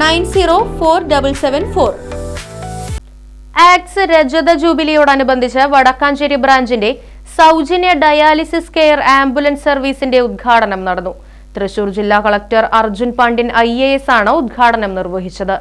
nine zero four double seven four. Ax രജത ജൂബിലിയോടനുബന്ധിച്ച് വടക്കാഞ്ചേരി ബ്രാഞ്ചിന്റെ സൗജന്യ ഡയാലിസിസ് കെയർ ആംബുലൻസ് സർവീസിന്റെ ഉദ്ഘാടനം നടന്നു. തൃശൂർ ജില്ലാ കളക്ടർ അർജുൻ പാണ്ഡ്യൻ ഐ ആണ് ഉദ്ഘാടനം നിർവഹിച്ചത്.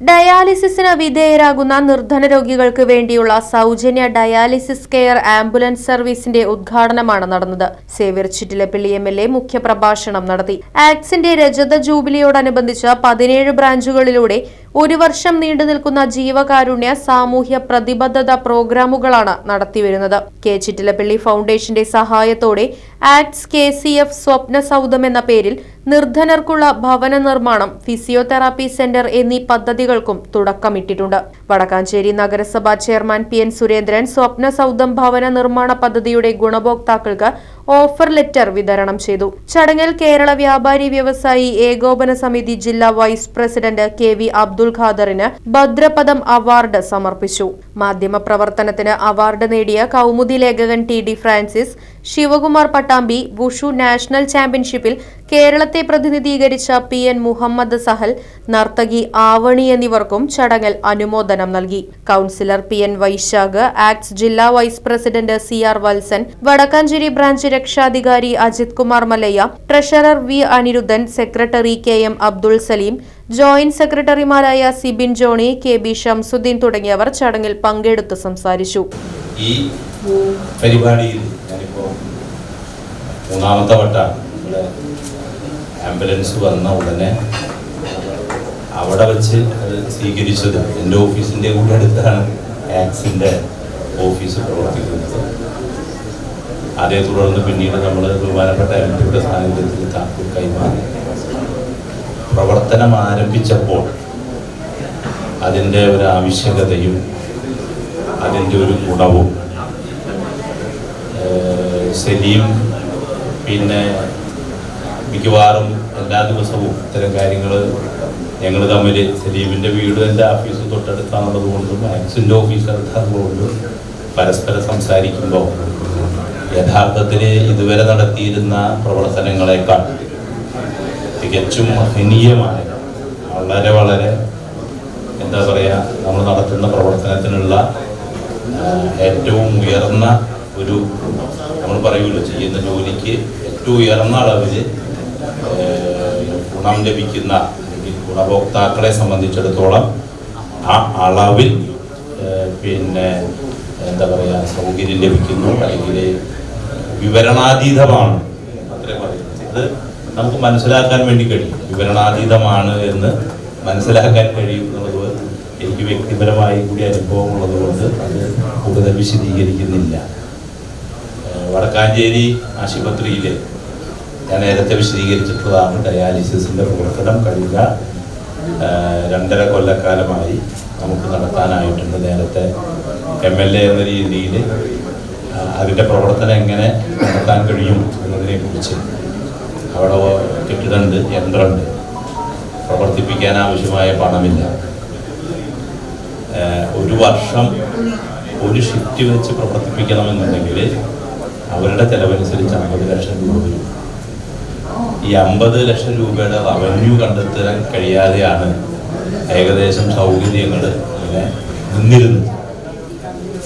ഡയാലിസിസിന് വിധേയരാകുന്ന നിർധന രോഗികൾക്ക് വേണ്ടിയുള്ള സൗജന്യ ഡയാലിസിസ് കെയർ ആംബുലൻസ് സർവീസിന്റെ ഉദ്ഘാടനമാണ് നടന്നത്. Xavier Chittilappilly M L A മുഖ്യപ്രഭാഷണം നടത്തി. ആക്സിന്റെ രജത ജൂബിലിയോടനുബന്ധിച്ച് പതിനേഴ് ബ്രാഞ്ചുകളിലൂടെ ഒരു വർഷം നീണ്ടു നിൽക്കുന്ന ജീവകാരുണ്യ സാമൂഹ്യ പ്രതിബദ്ധത പ്രോഗ്രാമുകളാണ് നടത്തിവരുന്നത്. കെ ചിറ്റിലപ്പള്ളി ഫൗണ്ടേഷന്റെ സഹായത്തോടെ ആക്ട്സ് കെ സ്വപ്ന സൗദം എന്ന പേരിൽ നിർധനർക്കുള്ള ഭവന നിർമ്മാണം ഫിസിയോതെറാപ്പി സെന്റർ എന്നീ പദ്ധതികൾക്കും തുടക്കമിട്ടിട്ടുണ്ട്. വടക്കാഞ്ചേരി നഗരസഭാ ചെയർമാൻ പി എൻ സുരേന്ദ്രൻ സ്വപ്ന സൗദം ഭവന നിർമ്മാണ പദ്ധതിയുടെ ഗുണഭോക്താക്കൾക്ക് ഓഫർ ലെറ്റർ വിതരണം ചെയ്തു. ചടങ്ങിൽ കേരള വ്യാപാരി വ്യവസായി ഏകോപന സമിതി ജില്ലാ vice president K V Abdul ഖാദറിന് ഭദ്രപദം award സമർപ്പിച്ചു. മാധ്യമ പ്രവർത്തനത്തിന് അവാർഡ് നേടിയ കൗമുദി ലേഖകൻ T D Francis Sivakumar Pattambi wushu national ചാമ്പ്യൻഷിപ്പിൽ കേരളത്തെ പ്രതിനിധീകരിച്ച പി എൻ മുഹമ്മദ് സഹൽ നർത്തകി ആവണി എന്നിവർക്കും ചടങ്ങിൽ അനുമോദനം നൽകി. Councillor P N Vaishakh ACTS ജില്ലാ vice president C R Valsan Wadakkanchery branch രക്ഷാധികാരി Ajith Kumar Malayya treasurer V Aniruddhan secretary K M Abdul Salim joint സെക്രട്ടറിമാരായ Sibin Johnny K B Shamsuddin തുടങ്ങിയവർ ചടങ്ങിൽ പങ്കെടുത്ത് സംസാരിച്ചു. ഈ പരിപാടിയിൽ മൂന്നാമത്തെ വട്ട. ആംബുലൻസ് വന്ന ഉടനെ അവിടെ വെച്ച് അത് സ്വീകരിച്ചത് എന്റെ ഓഫീസിന്റെ കൂടെ അടുത്താണ് ആക്സിന്റെ ഓഫീസ് പ്രവർത്തിക്കുന്നത്. അതേ തുടർന്ന് പിന്നീട് നമ്മൾ ബഹുമാനപ്പെട്ട എം പിയുടെ സാന്നിധ്യത്തിൽ താക്കൂർ കൈമാറി. പ്രവർത്തനം ആരംഭിച്ചപ്പോൾ അതിന്റെ ഒരു ആവശ്യകതയും അതിന്റെ ഒരു ഗുണവും സലീം പിന്നെ മിക്കവാറും എല്ലാ ദിവസവും ഇത്തരം കാര്യങ്ങൾ ഞങ്ങൾ തമ്മിൽ സലീമിന്റെ വീട് എന്റെ ഓഫീസ് തൊട്ടടുത്താണുള്ളത് കൊണ്ടും ആക്സിന്റെ ഓഫീസ് അടുത്താണുള്ളതുകൊണ്ടും പരസ്പരം സംസാരിക്കുമ്പോൾ യഥാർത്ഥത്തിൽ ഇതുവരെ നടത്തിയിരുന്ന പ്രവർത്തനങ്ങളെക്കാൾ തികച്ചും മഹനീയമായ വളരെ വളരെ എന്താ പറയുക നമ്മൾ നടത്തുന്ന പ്രവർത്തനത്തിനുള്ള ഏറ്റവും ഉയർന്ന ഒരു നമ്മൾ പറയുമല്ലോ ചെയ്യുന്ന ജോലിക്ക് ഏറ്റവും ഉയർന്ന അളവിൽ ഗുണം ലഭിക്കുന്ന ഗുണഭോക്താക്കളെ സംബന്ധിച്ചിടത്തോളം ആ അളവിൽ പിന്നെ എന്താ പറയുക സൗകര്യം ലഭിക്കുന്നു അല്ലെങ്കിൽ വിവരണാതീതമാണ് അത്രേ പറയുന്നത്. നമുക്ക് മനസ്സിലാക്കാൻ വേണ്ടി കഴിയും. വിവരണാതീതമാണ് എന്ന് മനസ്സിലാക്കാൻ കഴിയും എന്നുള്ളത് എനിക്ക് വ്യക്തിപരമായി കൂടി അനുഭവം ഉള്ളതുകൊണ്ട് അത് കൂടുതൽ വിശദീകരിക്കുന്നില്ല. വടക്കാഞ്ചേരി ആശുപത്രിയിൽ ഞാൻ നേരത്തെ വിശദീകരിച്ചിട്ടുള്ളതാണ് ഡയാലിസിസിന്റെ പ്രവർത്തനം കഴിഞ്ഞ രണ്ടര കൊല്ലക്കാലമായി നമുക്ക് നടത്താനായിട്ടുണ്ട് നേരത്തെ എം എൽ എ എന്ന രീതിയിൽ അതിന്റെ പ്രവർത്തനം എങ്ങനെ നടത്താൻ കഴിയും എന്നതിനെക്കുറിച്ച് അവിടെ കെട്ടിടമുണ്ട് യന്ത്രമുണ്ട്. പ്രവർത്തിപ്പിക്കാൻ ആവശ്യമായ പണമില്ല. ഒരു വർഷം ഒരു ഷിഫ്റ്റ് വെച്ച് പ്രവർത്തിപ്പിക്കണമെന്നുണ്ടെങ്കിൽ അവരുടെ ചെലവനുസരിച്ച് അമ്പത് ലക്ഷം രൂപ വരും. ഈ അമ്പത് ലക്ഷം രൂപയുടെ റവന്യൂ കണ്ടെത്താൻ കഴിയാതെയാണ് ഏകദേശം സൗകര്യങ്ങൾ ഇങ്ങനെ നിന്നിരുന്നത്.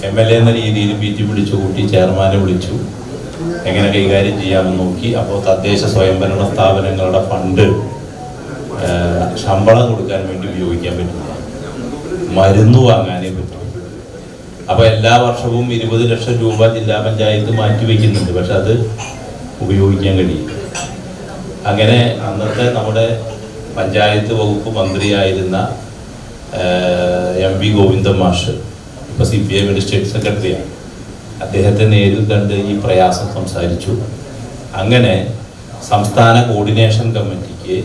എം എൽ എ എന്ന രീതിയിൽ ജി പിടിച്ചു കൂട്ടി ചെയർമാനെ വിളിച്ചു. എങ്ങനെ കൈകാര്യം ചെയ്യാമെന്ന് നോക്കി. അപ്പോൾ തദ്ദേശ സ്വയംഭരണ സ്ഥാപനങ്ങളുടെ ഫണ്ട് ശമ്പളം കൊടുക്കാൻ വേണ്ടി ഉപയോഗിക്കാൻ പറ്റില്ല മരുന്ന് വാങ്ങാനേ അപ്പൊ എല്ലാ വർഷവും ഇരുപത് ലക്ഷം രൂപ ജില്ലാ പഞ്ചായത്ത് മാറ്റിവെക്കുന്നുണ്ട് പക്ഷെ അത് ഉപയോഗിക്കാൻ കഴിയും അങ്ങനെ അന്നത്തെ നമ്മുടെ പഞ്ചായത്ത് വകുപ്പ് മന്ത്രിയായിരുന്ന എം വി ഗോവിന്ദൻ മാഷ് ഇപ്പൊ സി പി എമ്മിന്റെ സ്റ്റേറ്റ് സെക്രട്ടറിയാണ്. അദ്ദേഹത്തെ നേരിൽ കണ്ട് ഈ പ്രയാസം സംസാരിച്ചു. അങ്ങനെ സംസ്ഥാന കോർഡിനേഷൻ കമ്മിറ്റിക്ക്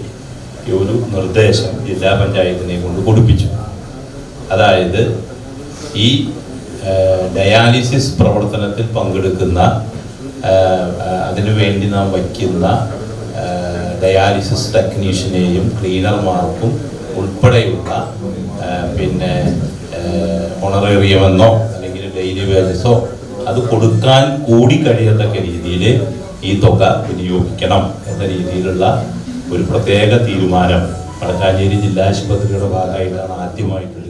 ഈ ഒരു നിർദ്ദേശം ജില്ലാ പഞ്ചായത്തിനെ കൊണ്ട് കൊടുപ്പിച്ചു. അതായത് ഈ ഡയാലിസിസ് പ്രവർത്തനത്തിൽ പങ്കെടുക്കുന്ന ആ, ആ, അതിനു വേണ്ടി നാം വയ്ക്കുന്ന ഡയാലിസിസ് ടെക്നീഷ്യനെയും ക്ലീനർമാർക്കും ഉൾപ്പെടെയുള്ള പിന്നെ ഉണറേറിയമെന്നോ അല്ലെങ്കിൽ ഡെയിലി വേജസോ അത് കൊടുക്കാൻ കൂടി കഴിയത്തക്ക രീതിയിൽ ഈ തുക വിനിയോഗിക്കണം എന്ന രീതിയിലുള്ള ഒരു പ്രത്യേക തീരുമാനം. വടക്കാഞ്ചേരി ജില്ലാ ആശുപത്രിയുടെ ഭാഗമായിട്ടാണ് ആദ്യമായിട്ട് എടുക്കുന്നത്